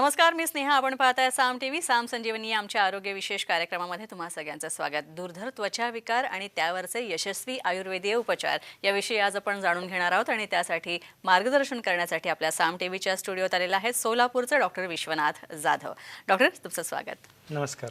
नमस्कार मी स्नेहा. आपण पाहताय साम टीव्ही. साम संजीवनी आमच्या आरोग्य विशेष कार्यक्रमामध्ये तुम्हा सगळ्यांचं स्वागत. दुर्धर त्वचा विकार आणि त्यावरचे यशस्वी आयुर्वेदीय उपचार याविषयी आज आपण जाणून घेणार आहोत आणि त्यासाठी मार्गदर्शन करण्यासाठी आपल्या साम टीव्हीच्या स्टुडिओत आलेला आहे सोलापूरचे डॉक्टर विश्वनाथ जाधव. डॉक्टर तुमचं स्वागत. नमस्कार.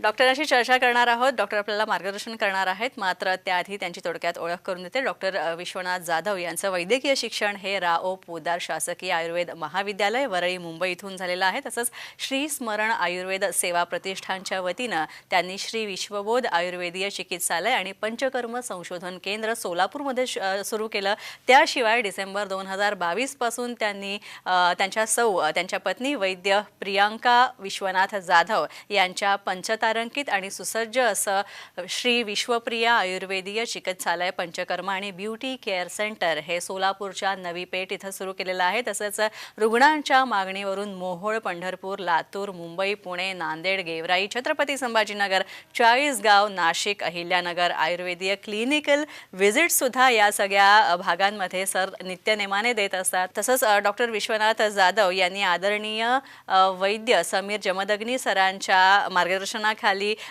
डॉक्टरांशी चर्चा करणार आहोत. डॉक्टर आपल्याला मार्गदर्शन करणार आहेत. मात्र त्याआधी त्यांची थोडक्यात ओळख करून देते. डॉक्टर विश्वनाथ जाधव यांचं वैद्यकीय शिक्षण हे रा ओ पोदार शासकीय आयुर्वेद महाविद्यालय वरळी मुंबई इथून झालेलं आहे. तसंच श्री स्मरण आयुर्वेद सेवा प्रतिष्ठानच्या वतीनं त्यांनी श्री विश्वबोध आयुर्वेदीय चिकित्सालय आणि पंचकर्म संशोधन केंद्र सोलापूरमध्ये श- सुरू केलं. त्याशिवाय डिसेंबर दोन हजार बावीसपासून त्यांनी त्यांच्या सौ त्यांच्या पत्नी वैद्य प्रियांका विश्वनाथ जाधव यांच्या तारांकित आणि सुसज्ज असं श्री विश्वप्रिया आयुर्वेदीय चिकित्सालय पंचकर्म आणि ब्युटी केअर सेंटर हे सोलापूरच्या नवी पेठ इथं सुरू केलेलं आहे. तसंच रुग्णांच्या मागणीवरून मोहोळ पंढरपूर लातूर मुंबई पुणे नांदेड गेवराई छत्रपती संभाजीनगर चाळीसगाव नाशिक अहिल्यानगर आयुर्वेदीय क्लिनिकल व्हिजिट सुद्धा या सगळ्या भागांमध्ये सर नित्यनेमाने देत असतात. तसंच डॉक्टर विश्वनाथ जाधव यांनी आदरणीय वैद्य समीर जमदग्नी सरांच्या मार्गदर्शना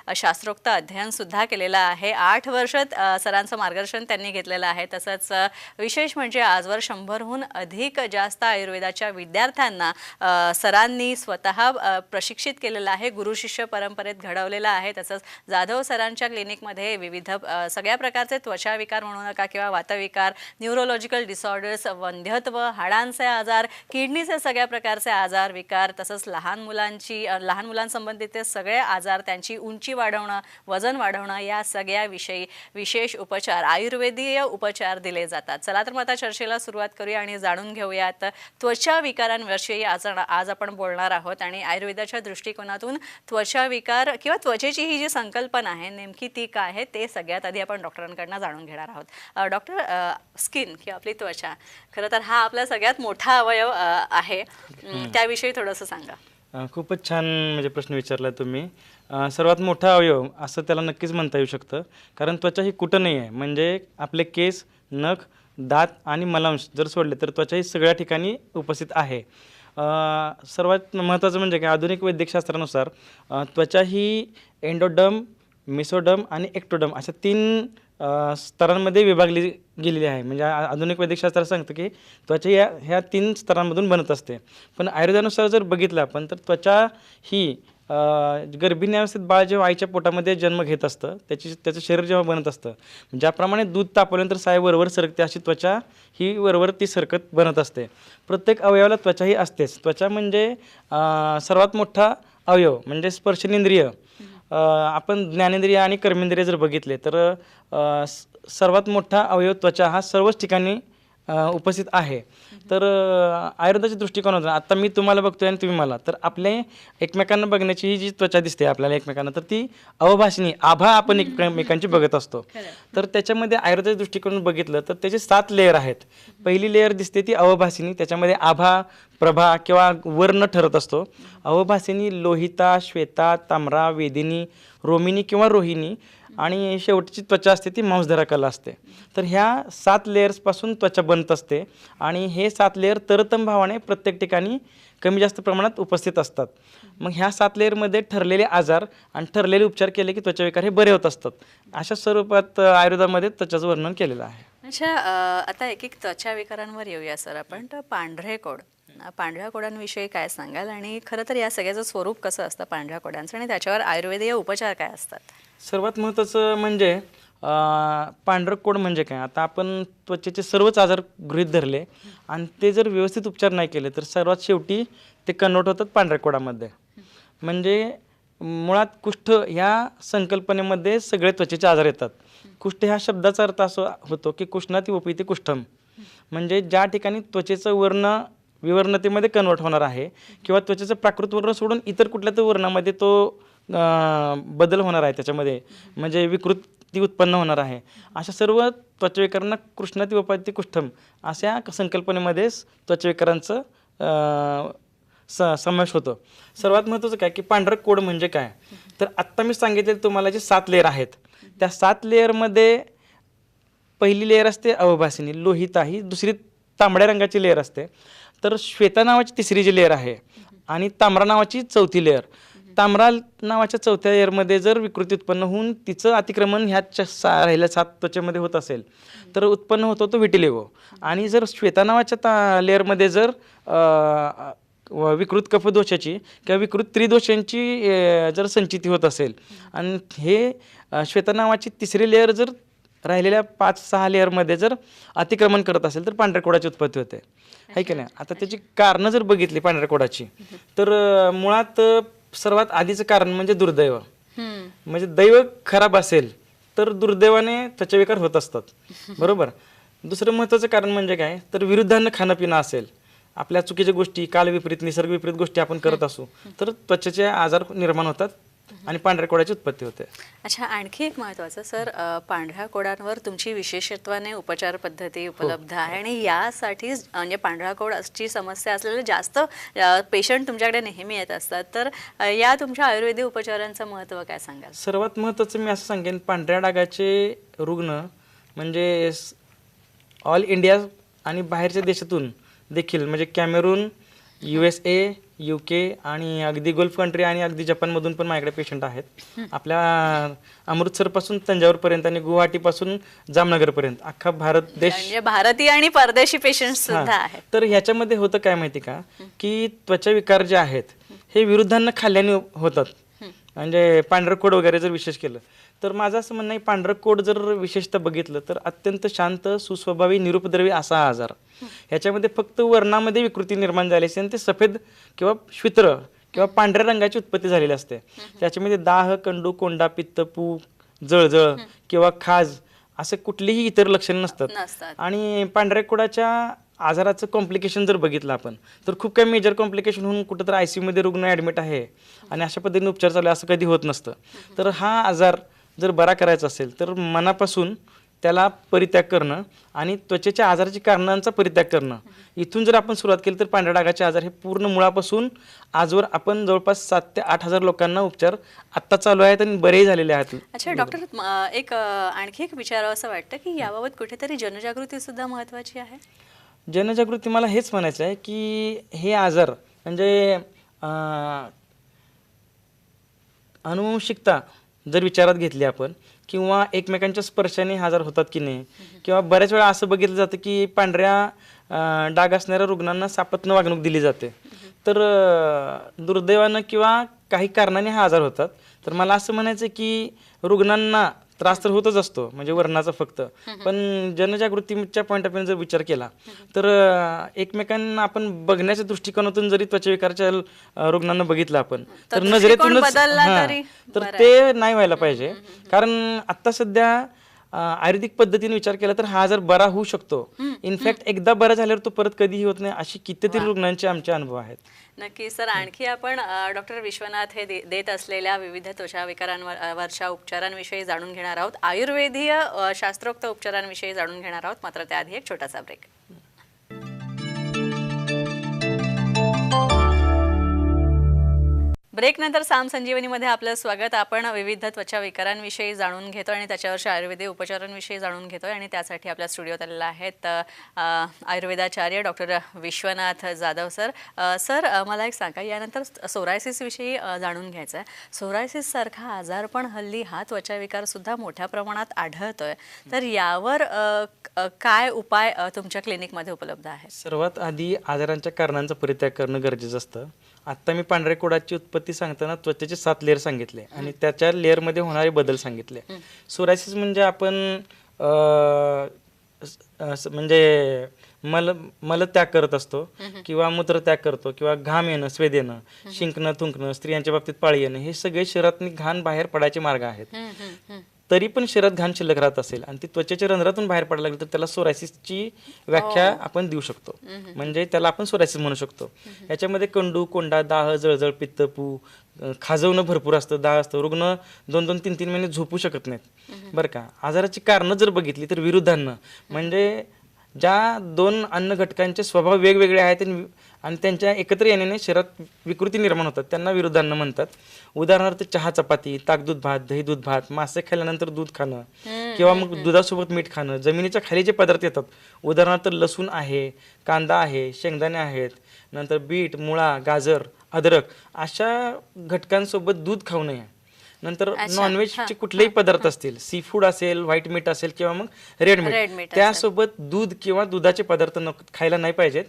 अ, शास्त्रोक्त अध्ययन सुद्धा केलेलं आहे. आठ वर्ष सरांचं मार्गदर्शन त्यांनी घेतलेलं आहे. तसंच विशेष म्हणजे आजवर शंभरहून अधिक जास्त आयुर्वेदाच्या विद्यार्थ्यांना सरांनी स्वतः प्रशिक्षित केलेलं आहे. गुरु शिष्य परंपरेत घडवलेलं आहे. तसंच जाधव सरांच्या क्लिनिकमध्ये विविध सगळ्या प्रकारचे त्वचा विकार म्हणू नका किंवा वातविकार न्यूरोलॉजिकल डिसऑर्डर्स वंध्यत्व हाडांचे आजार किडनीचे सगळ्या प्रकारचे आजार विकार तसंच लहान मुलांची लहान मुलांसंबंधीचे सगळे आजार त्यांची उंची वाढवणं वजन वाढवणं या सगळ्या विषयी विशेष उपचार आयुर्वेदीय उपचार दिले जातात. चला तर मग आता चर्चेला सुरुवात करूया आणि जाणून घेऊयात त्वचा विकारांविषयी आज आज आपण बोलणार आहोत आणि आयुर्वेदाच्या दृष्टिकोनातून त्वचा विकार किंवा त्वचेची ही जी संकल्पना आहे नेमकी ती काय आहे ते सगळ्यात आधी आपण डॉक्टरांकडनं जाणून घेणार आहोत. डॉक्टर स्किन किंवा आपली त्वचा. खरं तर हा आपला सगळ्यात मोठा अवयव आहे. त्याविषयी थोडंसं सांगा. खूपच छान म्हणजे प्रश्न विचारला तुम्ही. अ, सर्वात मोठा अवयव असं त्याला नक्कीच म्हणता येऊ शकतं. कारण त्वचा ही कुठं नाही आहे म्हणजे आपले केस नख दात आणि मलांश जर सोडले तर त्वचा ही सगळ्या ठिकाणी उपस्थित आहे. अ, सर्वात महत्त्वाचं म्हणजे की आधुनिक वैद्यकशास्त्रानुसार अ, त्वचा ही एंडोडम मिसोडम आणि एक्टोडम अशा तीन अ, स्तरांमध्ये विभागली गेलेली आहे. म्हणजे आ- आधुनिक वैद्यकशास्त्र सांगतं की त्वचा या ह्या तीन स्तरांमधून बनत असते. पण आयुर्वेदानुसार जर बघितलं आपण तर त्वचा ही अ, गर्भिणी अवस्थेत बाळ जेव्हा आईच्या पोटामध्ये जन्म घेत असतं त्याची त्याचं शरीर जेव्हा बनत असतं ज्याप्रमाणे दूध तापवल्यानंतर साय वरवर सरकते अशी त्वचा ही वरवर ती सरकत बनत असते. प्रत्येक अवयवाला त्वचा ही असतेच. त्वचा म्हणजे सर्वात मोठा अवयव म्हणजे स्पर्शनेंद्रिय. आपण ज्ञानेंद्रिय आणि कर्मेंद्रिय जर बघितले तर सर्वात मोठा अवयव त्वचा हा सर्वच ठिकाणी उपस्थित आहे. तर आयुर्वेदाच्या दृष्टिकोनातून आता मी तुम्हाला बघतोय आणि तुम्ही मला तर आपले एकमेकांना बघण्याची ही जी त्वचा दिसते आपल्याला एकमेकांना तर ती अवभाषणी आभा आपण एकमेकांची बघत असतो. तर त्याच्यामध्ये आयुर्वेदाच्या दृष्टिकोनातून बघितलं तर त्याचे सात लेअर आहेत. पहिली लेअर दिसते ती अवभासिनी त्याच्यामध्ये आभा प्रभा किंवा वर्ण ठरत असतो. अवभासिनी लोहिता श्वेता ताम्रा वेदिनी रोमिनी किंवा रोहिणी आणि शेवटची त्वचा असते ती मांसधरा कला असते. तर ह्या सात लेयर्सपासून त्वचा बनत असते आणि हे सात लेअर तरतम भावाने प्रत्येक ठिकाणी कमी जास्त प्रमाणात उपस्थित असतात. मग ह्या सात लेअरमध्ये ठरलेले आजार आणि ठरलेले उपचार केले की त्वचाविकार हे बरे होत असतात. अशा स्वरूपात आयुर्वेदामध्ये त्वचाचं वर्णन केलेलं आहे. अच्छा आता एक एक त्वचा विकारांवर येऊया सर आपण. तर पांढरे कोड. पांढऱ्या कोड्यांविषयी काय सांगाल? आणि खरं तर या सगळ्याचं स्वरूप कसं असतं पांढऱ्या कोड्यांचं आणि त्याच्यावर आयुर्वेदीय उपचार काय असतात? सर्वात महत्त्वाचं म्हणजे पांढरं कोड म्हणजे काय? आता आपण त्वचेचे सर्वच आजार गृहीत धरले आणि ते जर व्यवस्थित उपचार नाही केले तर सर्वात शेवटी ते कन्वर्ट होतात पांढऱ्या कोडामध्ये. म्हणजे मुळात कुष्ठ ह्या संकल्पनेमध्ये सगळे त्वचेचे आजार येतात. कुष्ठ ह्या शब्दाचा अर्थ असं होतो की कुष्णाती उपैती कुष्ठम. म्हणजे ज्या ठिकाणी त्वचेचं वर्ण विवर्णतेमध्ये कन्वर्ट होणार आहे किंवा त्वचेचं प्राकृत वर्ण सोडून इतर कुठल्या तर वर्णामध्ये तो बदल होणार आहे त्याच्यामध्ये. म्हणजे विकृती उत्पन्न होणार आहे. अशा सर्व त्वचाविकारांना कृष्णाती उपाती कुष्ठम अशा संकल्पनेमध्ये त्वचाविकारांचं स समावेश होतो. सर्वात महत्त्वाचं काय की पांढरं कोड म्हणजे काय? तर आत्ता मी सांगितले तुम्हाला जे सात लेअर आहेत. त्या सात लेअरमध्ये पहिली लेअर असते अवभासिनी लोहिता ही दुसरी तांबड्या रंगाची लेअर असते. तर श्वेता नावाची तिसरी जी लेअर आहे आणि तांबरा नावाची चौथी लेअर तांबरा नावाच्या चौथ्या लेअरमध्ये जर विकृती उत्पन्न होऊन तिचं अतिक्रमण ह्या सा राहिल्या सात त्वचेमध्ये होत असेल तर उत्पन्न होतो तो विटिलेगो आणि जर श्वेता नावाच्या ता लेअरमध्ये जर व विकृत कफदोषाची किंवा विकृत त्रिदोषांची जर संचिती होत असेल आणि हे श्वेता नावाची तिसरी लेअर जर राहिलेल्या पाच सहा लेअरमध्ये जर अतिक्रमण करत असेल तर पांढऱ्या कोडाची उत्पत्ती होते. आहे की नाही? आता त्याची कारणं जर बघितली पांढऱ्या कोडाची तर मुळात सर्वात आधीचं कारण म्हणजे दुर्दैव. म्हणजे दैव खराब असेल तर दुर्दैवाने त्वचाविकार होत असतात. बरोबर? दुसरं महत्त्वाचं कारण म्हणजे काय? तर विरुद्धांना खाणं पिणं असेल आपल्या चुकीच्या गोष्टी काल विपरीत निसर्ग विपरीत गोष्टी आपण करत असू तर त्वचेचे आजार निर्माण होतात. आणि पांढऱ्या कोडाची उत्पत्ती होते. अच्छा आणखी एक महत्वाचं सर अ, पांढऱ्या कोडांवर तुमची विशेषत्वाने उपचार पद्धती उपलब्ध आहे आणि यासाठी म्हणजे पांढऱ्या कोडाची समस्या असलेले जास्त पेशंट तुमच्याकडे नेहमी येत असतात. तर अ, या तुमच्या आयुर्वेदिक उपचारांचं महत्त्व काय सांगाल? सर्वात महत्त्वाचं मी असं सांगेन पांढऱ्या डागाचे रुग्ण म्हणजे ऑल इंडिया आणि बाहेरच्या देशातून देखील म्हणजे Cameroon U S A U K आणि अगदी गल्फ कंट्री आणि अगदी जपानमधून पण माझ्याकडे पेशंट आहेत. आपल्या अमृतसरपासून तंजावरपर्यंत आणि गुवाहाटीपासून जामनगरपर्यंत अख्खा भारत देश म्हणजे भारतीय आणि परदेशी पेशंट सुद्धा. आहेत. तर ह्याच्यामध्ये होतं काय माहिती का? की त्वचा विकार जे आहेत हे विरुद्धांना खाल्ल्याने होतात. म्हणजे पांढरं कोड वगैरे जर विशेष केलं तर माझं असं म्हणणं आहे पांढरं कोड जर विशेषतः बघितलं तर अत्यंत शांत सुस्वभावी निरुपद्रवी असा हा आजार. ह्याच्यामध्ये फक्त वर्णामध्ये विकृती निर्माण झाली असते आणि ते सफेद किंवा श्वित्र किंवा पांढऱ्या रंगाची उत्पत्ती झालेली असते. त्याच्यामध्ये दाह कंडू कोंडा पित्त पू जळजळ किंवा खाज असे कुठलीही इतर लक्षणे नसतात. आणि पांढऱ्या कोडाच्या आजाराचं कॉम्प्लिकेशन जर बघितलं आपण तर खूप काही मेजर कॉम्प्लिकेशन होऊन कुठं तर आय सी यूमध्ये रुग्ण ॲडमिट आहे. आणि अशा पद्धतीने उपचार चालू आहे असं कधी होत नसतं. तर हा आजार जर बरा करायचा असेल तर मनापासून त्याला परित्याग करणं आणि त्वचेच्या आजाराची कारणांचा परित्याग करणं. इथून जर आपण सुरुवात केली तर पांढऱ्या डागाचे आजार हे पूर्ण मुळापासून आजवर आपण जवळपास सात ते आठ हजार लोकांना उपचार आत्ता चालू आहेत आणि बरेही झालेले आहेत. अच्छा डॉक्टर एक आणखी एक विचारावं असं वाटतं की याबाबत कुठेतरी जनजागृती सुद्धा महत्वाची आहे? जनजागृती मला हेच म्हणायचं आहे की हे आजार म्हणजे अनुवंशिकता जर विचारात घेतली आपण किंवा एकमेकांच्या स्पर्शाने आजार होतात की नाही किंवा बऱ्याच वेळा असं बघितलं जातं की पांढऱ्या डाग असणाऱ्या रुग्णांना सापत्न वागणूक दिली जाते. तर दुर्दैवानं किंवा काही कारणाने हा आजार होतात. तर मला असं म्हणायचं आहे की रुग्णांना त्रास तर होतच असतो म्हणजे वर्णाचा फक्त. पण जनजागृतीच्या पॉईंट ऑफ व्ह्यू जर विचार केला तर एकमेकांना आपण बघण्याच्या दृष्टिकोनातून जरी त्वचाविकाराच्या रुग्णांना बघितलं आपण तर नजरेतूनच तरी ते नाही व्हायला पाहिजे. कारण आता सध्या आयुर्वेदिक पद्धतीने विचार केला तर हा आजार बरा होऊ शकतो. इनफॅक्ट एकदा बरा झाल्यावर तो परत कधीही होत नाही अशी कितीतरी रुग्णांचे आमचे अनुभव आहेत. नक्की सर आणखी आपण डॉक्टर विश्वनाथ हे देत असलेल्या विविध त्वचा विकारांवरच्या उपचारांविषयी जाणून घेणार आहोत. आयुर्वेदीय शास्त्रोक्त उपचारांविषयी जाणून घेणार आहोत. मात्र त्याआधी एक छोटासा ब्रेक ब्रेक नंतर साम संजीवनीमध्ये आपलं स्वागत. आपण विविध त्वचा विकारांविषयी जाणून घेतो आणि त्याच्यावरच्या आयुर्वेदिक उपचारांविषयी जाणून घेतोय आणि त्यासाठी आपल्या स्टुडिओत आलेला आहेत आयुर्वेदाचार्य doctor Vishwanath Jadhav sir. Sir मला एक सांगा यानंतर सोरायसिसविषयी जाणून घ्यायचं आहे सोरायसिस सारखा आजार पण हल्ली हा त्वचा विकार सुद्धा मोठ्या प्रमाणात आढळतोय. तर यावर काय उपाय तुमच्या क्लिनिकमध्ये उपलब्ध आहे सर्वात आधी आजारांच्या कारणांचा परित्याग करणं गरजेचं असतं. आत्ता मी पांढऱ्या कोडाची उत्पत्ती सांगताना त्वचेचे सात लेअर सांगितले आणि त्याच्या लेअरमध्ये होणारे बदल सांगितले. सोरायसिस म्हणजे आपण म्हणजे मल मलत्याग करत असतो किंवा मूत्रत्याग करतो किंवा घाम येणं स्वेद येणं शिंकणं थुंकणं स्त्रियांच्या बाबतीत पाळी येणं हे सगळे शरीरातनी घाण बाहेर पडायचे मार्ग आहेत. तरी पण शरीरात घाण शिल्लक राहत असेल आणि ती त्वचेच्या रंध्रातून बाहेर पडायला लागली तर त्याला सोरायसिसची व्याख्या आपण देऊ शकतो. म्हणजे त्याला आपण सोरायसिस म्हणू शकतो. याच्यामध्ये कंडू कोंडा दाह जळजळ पित्त पू अं, खाजवणं भरपूर असतं दाह असतं रुग्ण दोन दोन तीन तीन महिने झोपू शकत नाहीत. बरं का? आजाराची कारणं जर बघितली तर विरुद्धांना म्हणजे ज्या दोन अन्न घटकांचे स्वभाव वेगवेगळे आहेत आणि त्यांच्या एकत्र येण्याने शरीरात विकृती निर्माण होतात. त्यांना विरुद्धांना म्हणतात. उदाहरणार्थ चहा चपाती ताक दूध भात दही दूध भात मासे खाल्ल्यानंतर दूध खाणं किंवा मग दुधासोबत मीठ खाणं. जमिनीच्या खाली जे पदार्थ येतात उदाहरणार्थ लसूण आहे कांदा आहे शेंगदाणे आहेत नंतर बीट मुळा गाजर अद्रक अशा घटकांसोबत दूध खाऊ नये. नंतर अच्छा, नॉनव्हेजचे कुठलेही पदार्थ असतील सी फूड असेल व्हाईट मीट असेल किंवा मग रेड meat. त्यासोबत दूध किंवा दुधाचे पदार्थ खायला नाही पाहिजेत.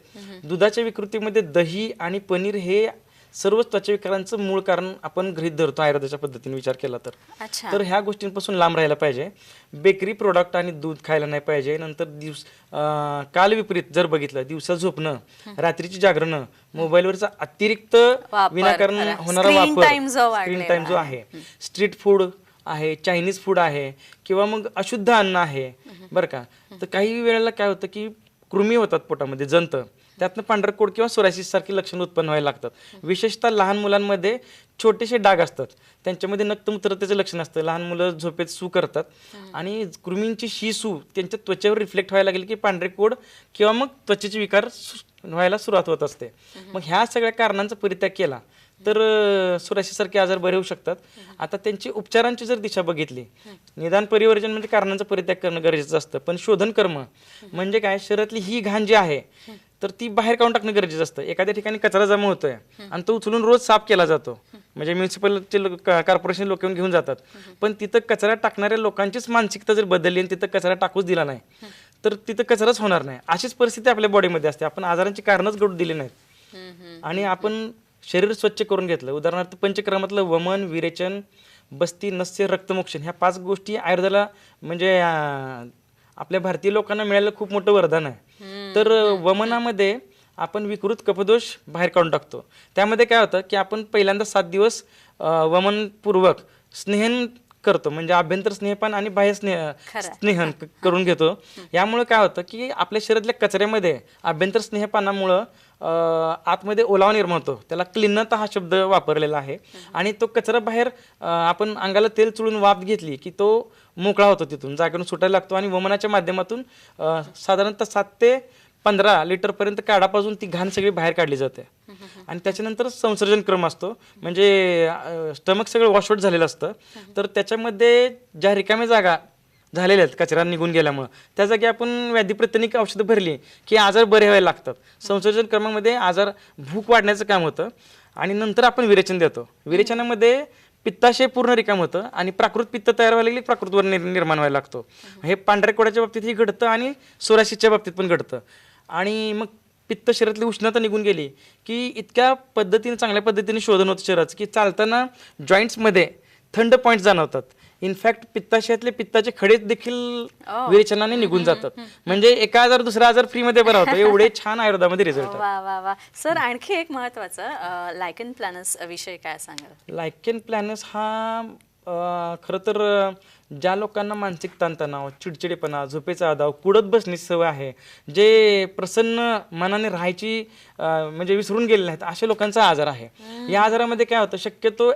दुधाच्या विकृतीमध्ये दही आणि पनीर हे सर्व त्वचाविकारांचं मूळ कारण आपण गृहीत धरतो आयुर्वेदाच्या पद्धतीने विचार केला तर. अच्छा. तर ह्या गोष्टींपासून लांब राहायला पाहिजे. बेकरी प्रोडक्ट आणि दूध खायला नाही पाहिजे. नंतर दिवस अं, काल विपरीत जर बघितलं दिवसा झोपणं रात्रीची जागरणं मोबाईलवरचा अतिरिक्त वापर, विनाकारण. होणारा Screen वापर time जो वाढलेला स्क्रीन टाइम जो आहे. स्ट्रीट फूड आहे चायनीज फूड आहे किंवा मग अशुद्ध अन्न आहे. बरं का? तर काही वेळेला काय होतं की कृमी होतात पोटामध्ये जंत. त्यातनं पांढरकोड किंवा सोरायसिस सारखी लक्षणं उत्पन्न व्हायला लागतात. विशेषतः लहान मुलांमध्ये छोटेसे डाग असतात. त्यांच्यामध्ये नक्तमूत्रतेचं लक्षण असतं. लहान मुलं झोपेत सू करतात. आणि कृमींची शी सू त्यांच्या त्वचेवर रिफ्लेक्ट व्हायला लागेल की पांढरे कोड किंवा मग त्वचेचे विकार सु- व्हायला सुरुवात होत असते. मग ह्या सगळ्या कारणांचा परित्याग केला तर सुराशीसारखे आजार बरे होऊ शकतात. आता त्यांची उपचारांची जर दिशा बघितली निदान परिवर्जन म्हणजे कारणांचा परित्याग करणं गरजेचं असतं. पण शोधन कर्म म्हणजे काय? शरीरातली ही घाण जी आहे तर ती बाहेर काढून टाकणं गरजेचं असतं. एखाद्या ठिकाणी कचरा जमा होतोय आणि तो उचलून रोज साफ केला जातो. म्हणजे म्युन्सिपलचे कॉर्पोरेशन लोक येऊन घेऊन जातात. पण तिथं कचरा टाकणाऱ्या लोकांचीच मानसिकता जर बदलली आणि तिथं कचरा टाकूच दिला नाही तर तिथं कचराच होणार नाही. अशीच परिस्थिती आपल्या बॉडीमध्ये असते. आपण आजारांची कारणच घडू दिली नाहीत. आणि आपण शरीर स्वच्छ करून घेतलं. उदाहरणार्थ पंचक्रमातलं वमन विरेचन बस्ती नस्य रक्तमोक्षण ह्या पाच गोष्टी आयुर्वेदाला म्हणजे आपल्या भारतीय लोकांना मिळालं खूप मोठं वरदान आहे. तर वमनामध्ये आपण विकृत कपदोष बाहेर काढून टाकतो. त्यामध्ये काय होतं की आपण पहिल्यांदा सात दिवस वमनपूर्वक स्नेहन करतो. म्हणजे आभ्यंतर स्नेहपान आणि बाह्य स्नेह खरं. स्नेहन क- करून घेतो. यामुळे काय होतं की आपल्या शरीरातल्या कचऱ्यामध्ये आभ्यंतर स्नेहपानामुळं अं, आतमध्ये ओलावा निर्माण होतो. त्याला क्लिन्नता हा शब्द वापरलेला आहे. आणि तो कचरा बाहेर अं, आपण अंगाला तेल चुळून वाफ घेतली की तो मोकळा होतो तिथून. जागेवरून सुटायला लागतो आणि वमनाच्या माध्यमातून अं, साधारणतः सात ते पंधरा लिटरपर्यंत काढापासून ती घाण सगळी बाहेर काढली जाते. आणि त्याच्यानंतर संसर्जन क्रम असतो. म्हणजे स्टमक सगळं वॉशआउट झालेलं असतं. तर त्याच्यामध्ये ज्या रिकाम्या जागा झालेल्या आहेत कचरा निघून गेल्यामुळं त्या जागी आपण व्याधीप्रत्यनिक औषधं भरली की आजार बरे व्हायला लागतात. संसर्जन क्रमामध्ये आजार भूक वाढण्याचं काम होतं. आणि नंतर आपण विरेचन देतो. विरेचनामध्ये पित्ताशय पूर्ण रिकाम होतं आणि प्राकृत पित्त तयार व्हायला लागली प्राकृतवर निर्माण व्हायला लागतो. हे पांढऱ्या कोड्याच्या बाबतीत ही घडतं आणि सोराशीच्या बाबतीत पण घडतं. आणि मग पित्त शरीरातली उष्णता निघून गेली की इतक्या पद्धतीने चांगल्या पद्धतीने शोधन होतं शरीराचं की चालताना जॉईंट्समध्ये थंड पॉईंट जाणवतात. इनफॅक्ट पित्ताशयातले पित्ताचे खडे देखील विरेचनाने निघून जातात. म्हणजे एका आजार दुसरा आजार फ्रीमध्ये बरा होतो. एवढे छान आयुर्वेदामध्ये रिझल्ट वा वा वा. सर आणखी एक महत्वाचं लायकन प्लॅनस विषयी काय सांगाल? लायकेन प्लॅनस हा खरं तर ज्या लोकांना मानसिक ताणतणाव चिडचिडेपणा झोपेचा आदाव कुडत बसण्याची सवय आहे जे प्रसन्न मनाने राहायची म्हणजे विसरून गेलेले आहेत अशा लोकांचा आजार आहे. या आजारामध्ये काय होतं शक्यतो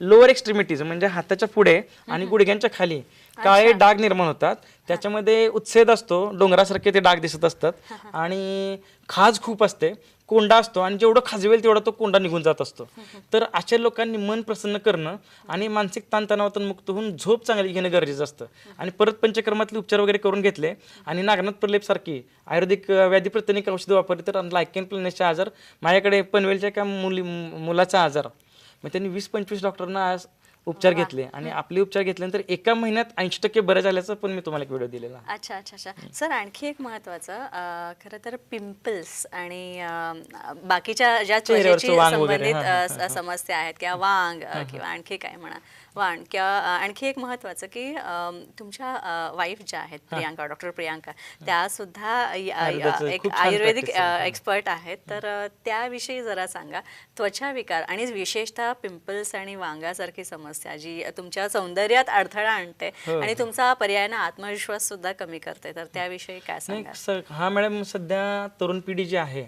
लोअर एक्स्ट्रीमिटीज म्हणजे हाताच्या पुढे आणि गुडघ्यांच्या खाली काळे डाग निर्माण होतात. त्याच्यामध्ये उत्सेद असतो डोंगरासारखे ते डाग दिसत असतात. आणि खाज खूप असते. कोंडा असतो आणि जेवढं खाजवेल तेवढा तो कोंडा निघून जात असतो. तर अशा लोकांनी मन प्रसन्न करणं आणि मानसिक ताणतणावातून मुक्त होऊन झोप चांगली घेणं गरजेचं असतं. आणि परत पंचकर्मातले उपचार वगैरे करून घेतले आणि नागनाथ प्रलेप सारखी आयुर्वेदिक व्याधी प्रतिनिक औषधं वापरली तर लायकेन प्लॅनेसचे आजार माझ्याकडे पनवेलच्या एका मुली मुलाचा आजार. मग त्यांनी वीस पंचवीस डॉक्टरांना आज उपचार घेतले आणि आपले उपचार घेतल्यानंतर एका महिन्यात ऐंशी टक्के बरं झाल्याचं पण मी तुम्हाला एक व्हिडिओ दिलेला. अच्छा अच्छा अच्छा. सर आणखी एक महत्वाचं खरं तर पिंपल्स आणि बाकीच्या ज्या संबंधित समस्या आहेत किंवा वांग किंवा आणखी काय म्हणा वाण किंवा आणखी एक महत्वाचं की तुमच्या वाईफ ज्या आहेत प्रियांका डॉक्टर प्रियांका त्या सुद्धा एक आयुर्वेदिक. एक्सपर्ट आहेत. तर त्याविषयी जरा सांगा त्वचा विकार आणि विशेषतः पिंपल्स आणि वांगासारखी समस्या जी तुमच्या सौंदर्यात अडथळा आणते हो. आणि तुमचा पर्यायानं आत्मविश्वास सुद्धा कमी करते. तर त्याविषयी काय सांगा हा मॅडम सध्या तरुण पिढी जी आहे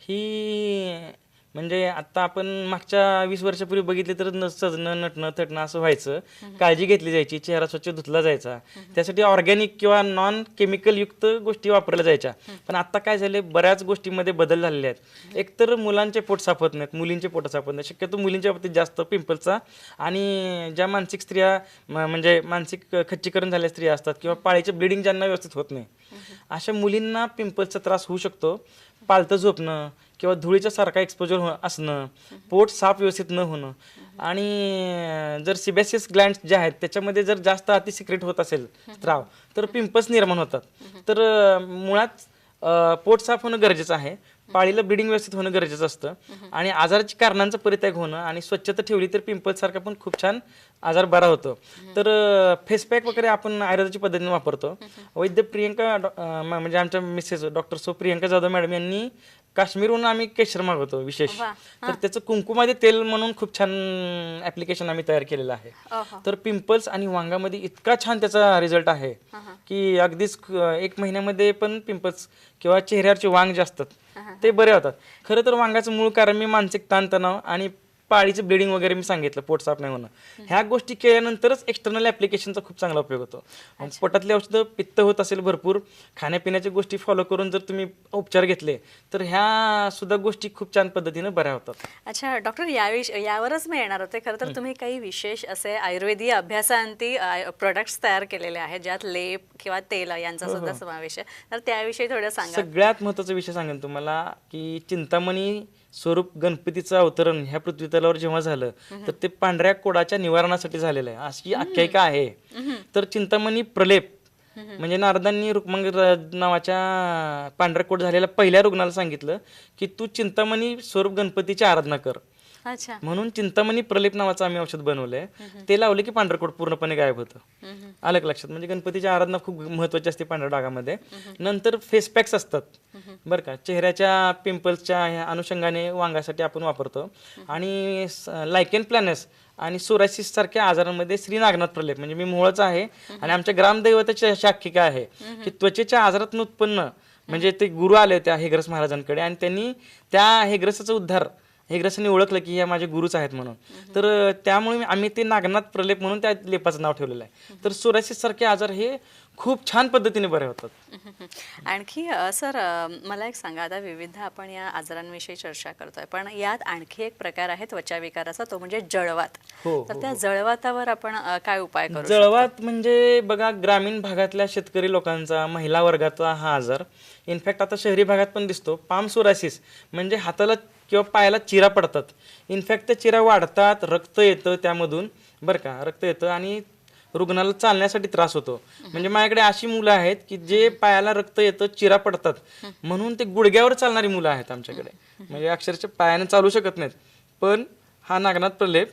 ही म्हणजे आता आपण मागच्या वीस वर्षापूर्वी बघितले तर न सजणं नटणं थटणं असं व्हायचं. काळजी घेतली जायची चेहरा स्वच्छ धुतला जायचा. त्यासाठी ऑर्गॅनिक किंवा नॉन केमिकल युक्त गोष्टी वापरल्या जायच्या. पण आता काय झाले बऱ्याच गोष्टींमध्ये बदल झालेले आहेत. एकतर मुलांचे पोट साफ होत नाहीत मुलींचे पोट साफ होत नाहीत. शक्यतो मुलींच्या बाबतीत जास्त पिंपलचा आणि ज्या मानसिक स्त्रिया म- म्हणजे मानसिक खच्चीकरण झालेल्या स्त्रिया असतात किंवा पाळीचे ब्लिडिंग ज्यांना व्यवस्थित होत नाही. अशा मुलींना पिंपल्सचा त्रास होऊ शकतो. पालतं झोपणं किंवा धुळीच्या सारखा एक्सपोजर हो असणं पोट साफ व्यवस्थित न होणं. आणि जर सिबॅसियस ग्लँड जे आहेत त्याच्यामध्ये जर जास्त अति सिक्रेट होत असेल स्त्राव तर पिंपल्स निर्माण होतात. तर मुळात पोट साफ होणं गरजेचं आहे. पाळीला ब्लिडिंग व्यवस्थित होणं गरजेचं असतं. आणि आजाराची कारणांचा परित्याग होणं आणि स्वच्छता ठेवली तर पिंपल्स सारखा पण खूप छान आजार बरा होतो. तर फेसपॅक वगैरे आपण आयुर्वेदाची पद्धतीने वापरतो. वैद्य प्रियंका म्हणजे आमच्या Mrs doctor so Priyanka Jadhav madam यांनी काश्मीरहून आम्ही केशर मागवतो विशेष. वा. तर त्याचं कुंकुमाचे तेल म्हणून खूप छान ऍप्लिकेशन आम्ही तयार केलेलं आहे. तर पिंपल्स आणि वांगामध्ये इतका छान त्याचा रिझल्ट आहे की अगदीच एक महिन्यामध्ये पण पिंपल्स किंवा चेहऱ्यावरचे वांग जे असतात ते बरे होतात. खरं तर वांगाचं मूळ कारण मी मानसिक ताणतणाव आणि पाळीचं ब्लिडिंग वगैरे मी सांगितलं पोट साफ नाही होणं. ह्या गोष्टी केल्यानंतरच एक्सटर्नल ऍप्लिकेशनचा खूप चांगला उपयोग होतो. पोटातली औषधं पित्त होत असेल भरपूर खाण्यापिण्याच्या गोष्टी फॉलो करून जर तुम्ही उपचार घेतले तर ह्या सुद्धा गोष्टी खूप छान पद्धतीनं बऱ्या होतात. अच्छा डॉक्टर याविषयी यावरच मी येणार होते. खरं तर तुम्ही काही विशेष असे आयुर्वेदीय अभ्यासांती प्रोडक्ट्स तयार केलेले आहेत ज्यात लेप किंवा तेल यांचा सुद्धा समावेश आहे. तर त्याविषयी थोडं सांगा. सगळ्यात महत्त्वाचा विषय सांगेन तुम्हाला की चिंतामणी स्वरूप गणपतीचं अवतरण ह्या पृथ्वी तलावर जेव्हा झालं तर ते पांढऱ्या कोडाच्या निवारणासाठी झालेलं आहे. अशी आख्यायिका आहे. तर चिंतामणी प्रलेप म्हणजे नारदांनी रुक्मंग नावाच्या पांढऱ्या कोट झालेल्या पहिल्या रुग्णाला सांगितलं की तू चिंतामणी स्वरूप गणपतीची आराधना कर. अच्छा. म्हणून चिंतामणी प्रलेप नावाचं आम्ही औषध बनवलंय. ते लावले की पांढरकोट पूर्णपणे गायब होतं. आलं का लक्षात? म्हणजे गणपतीची आराधना खूप महत्वाची असते पांढऱ्या डागामध्ये. नंतर फेस पॅक्स असतात. बरं का? चेहऱ्याच्या पिंपल्सच्या ह्या अनुषंगाने वांगासाठी आपण वापरतो. आणि लायकेन प्लॅनेस आणि सोरायसिस सारख्या आजारांमध्ये श्री नागनाथ प्रलेप म्हणजे मी मुळच आहे आणि आमच्या ग्रामदैवताची आख्यायिका आहे की त्वचेच्या आजारातून उत्पन्न म्हणजे ते गुरु आले त्या हेग्रस महाराजांकडे आणि त्यांनी त्या हेग्रसाचा उद्धार हेग्रसांनी ओळखलं की हे माझे गुरुच आहेत म्हणून. तर त्यामुळे मी- आम्ही ते नागनाथ प्रलेप म्हणून त्या लेपाचं नाव ठेवलेलं आहे. तर सोरायसिस सारखे आजार हे खूप छान पद्धतीने बरे होतात. आणखी सर मला एक सांगा. आता विविध आपण या आजारांविषयी चर्चा करतोय पण यात आणखी एक प्रकार आहे त्वचा विकाराचा तो म्हणजे जळवात. हो, तर त्या जळवातावर आपण काय उपाय करू जळवात म्हणजे बघा ग्रामीण भागातल्या शेतकरी लोकांचा महिला वर्गाचा हा आजार. इनफॅक्ट आता शहरी भागात पण दिसतो. पाम सोरायसिस म्हणजे हाताला किंवा पायाला चिरा पडतात. इनफॅक्ट त्या चिरा वाढतात रक्त येतं त्यामधून. बरं का रक्त येतं आणि रुग्णाला चालण्यासाठी त्रास होतो. म्हणजे माझ्याकडे अशी मुलं आहेत की जे पायाला रक्त येतं चिरा पडतात. म्हणून ते गुडघ्यावर चालणारी मुलं आहेत आमच्याकडे. म्हणजे अक्षरशः पायाने चालू शकत नाहीत. पण हा नागनाथ प्रलेप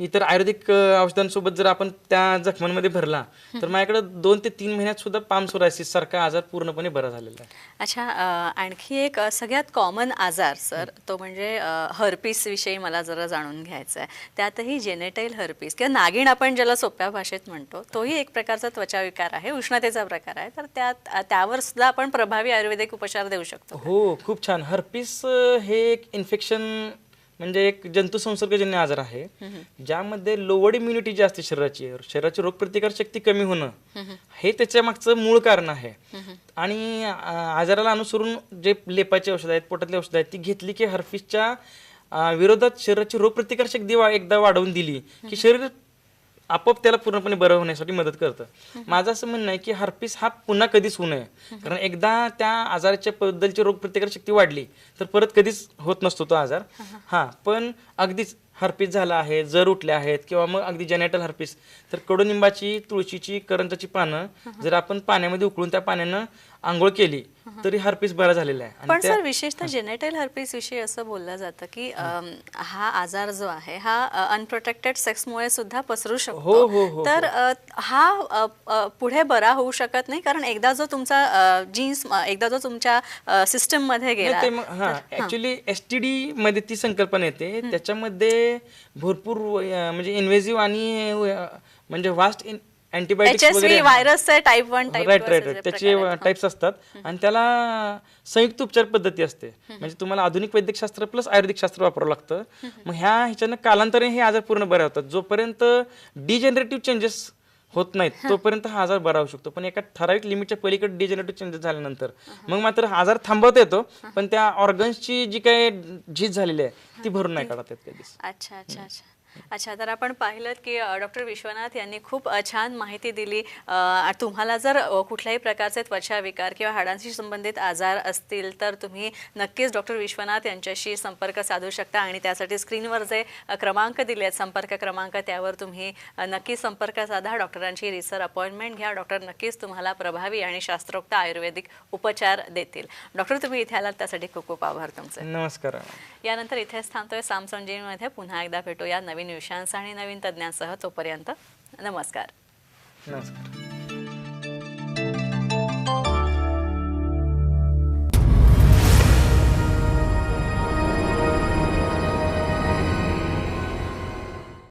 इतर आयुर्वेदिक औषधांसोबत जर आपण त्या जखमांमध्ये भरला तर माझ्याकडे दोन ते तीन महिन्यात सुद्धा पाम सोरायसिस सारखा आजार पूर्णपणे बरा झालेला आहे. अच्छा आणखी एक सगळ्यात कॉमन आजार सर तो म्हणजे हर्पीस विषयी मला जरा जाणून घ्यायचा आहे. त्यातही जेनेटाईल हर्पीस किंवा नागिण आपण ज्याला सोप्या भाषेत म्हणतो तोही एक प्रकारचा त्वचा विकार आहे उष्णतेचा प्रकार आहे. तर त्यात त्यावर सुद्धा आपण प्रभावी आयुर्वेदिक उपचार देऊ शकतो हो खूप छान. हर्पिस हे एक इन्फेक्शन म्हणजे एक जंतुसंसर्गजन्य आजार आहे. ज्यामध्ये लोअर इम्युनिटी जी असते शरीराची शरीराची रोगप्रतिकार शक्ती कमी होणं हे त्याच्या मागचं मूळ कारण आहे. आणि आजाराला अनुसरून जे लेपाची औषधं आहेत पोटातली औषधं आहेत ती घेतली की हर्पिसच्या आ, विरोधात शरीराची रोगप्रतिकार शक्ती एकदा वाढवून दिली की शरीर आपोआप त्याला पूर्णपणे बरं होण्यासाठी मदत करतं. माझं असं म्हणणं आहे की हार्पिस हा पुन्हा कधीच होऊ नये. कारण एकदा त्या आजाराच्या बद्दलची रोगप्रतिकार शक्ती वाढली तर परत कधीच होत नसतो तो आजार. हा पण अगदीच हर्पीस झाला आहे जर उठले आहेत किंवा मग अगदी जेनेटल हर्पीस तर कडुनिंबाची तुळशीची करंजाची पानं जर आपण पाण्यामध्ये उकळून त्या पाण्यानं आंघोळ केली तरी हर्पिस बरा झालेला आहे. पण सर विशेषतः जेनेटाईल हर्पीस विषयी असं बोललं जातं की हा आजार जो आहे हा अनप्रोटेक्टेड सेक्समुळे सुद्धा पसरू हो, हो, शकतो हो, तर अ, हा अ, अ, पुढे बरा होऊ शकत नाही कारण एकदा जो तुमचा जीन्स एकदा जो तुमच्या सिस्टममध्ये गेला हा ऍक्च्युली एस टी डी मध्ये ती संकल्पना येते. त्याच्यामध्ये भरपूर म्हणजे इन्व्हेजिव्ह आणि म्हणजे वास्ट अँटीबायोटिक्स वगैरे. V व्हायरसचे type one type right right right types types असतात. आणि त्याला संयुक्त उपचार पद्धती असते. म्हणजे तुम्हाला आधुनिक वैद्यकशास्त्र प्लस आयुर्वेदिक शास्त्र वापरावं लागतं. मग ह्या ह्याच्यानं कालांतराने हे आजार पूर्ण बरे होतात. जोपर्यंत डिजेनरेटिव्ह चेंजेस होत नाहीत तोपर्यंत हा आजार बरा होऊ शकतो. पण एका ठराविक लिमिटच्या पलीकडे डिजेनरेटिव्ह चेंजेस झाल्यानंतर मग मात्र हा आजार थांबवता येतो. पण त्या ऑर्गन्सची जी काही झीज झालेली आहे ती भरून नाही काढत येत कधीच. अच्छा अच्छा अच्छा. अच्छा तर आपण पाहिलं की डॉक्टर विश्वनाथ यांनी खूप छान माहिती दिली. तुम्हाला जर कुठल्याही प्रकारचे त्वचा विकार किंवा हाडांशी संबंधित आजार असतील तर तुम्ही नक्कीच डॉक्टर विश्वनाथ यांच्याशी संपर्क साधू शकता आणि त्यासाठी स्क्रीनवर जे क्रमांक दिले आहेत संपर्क क्रमांक त्यावर तुम्ही अ, नक्की संपर्क साधा. डॉक्टरांची रिसर अपॉइंटमेंट घ्या. डॉक्टर नक्कीच तुम्हाला प्रभावी आणि शास्त्रोक्त आयुर्वेदिक उपचार देतील. डॉक्टर तुम्ही इथे आलात त्यासाठी खूप खूप आभार तुमचे. नमस्कार यानंतर इथेच थांबतोय. साम संजीवनीमध्ये पुन्हा एकदा भेटूया. नवीन विषयांसह आणि नवीन तज्ज्ञांसह तोपर्यंत नमस्कार. नमस्कार.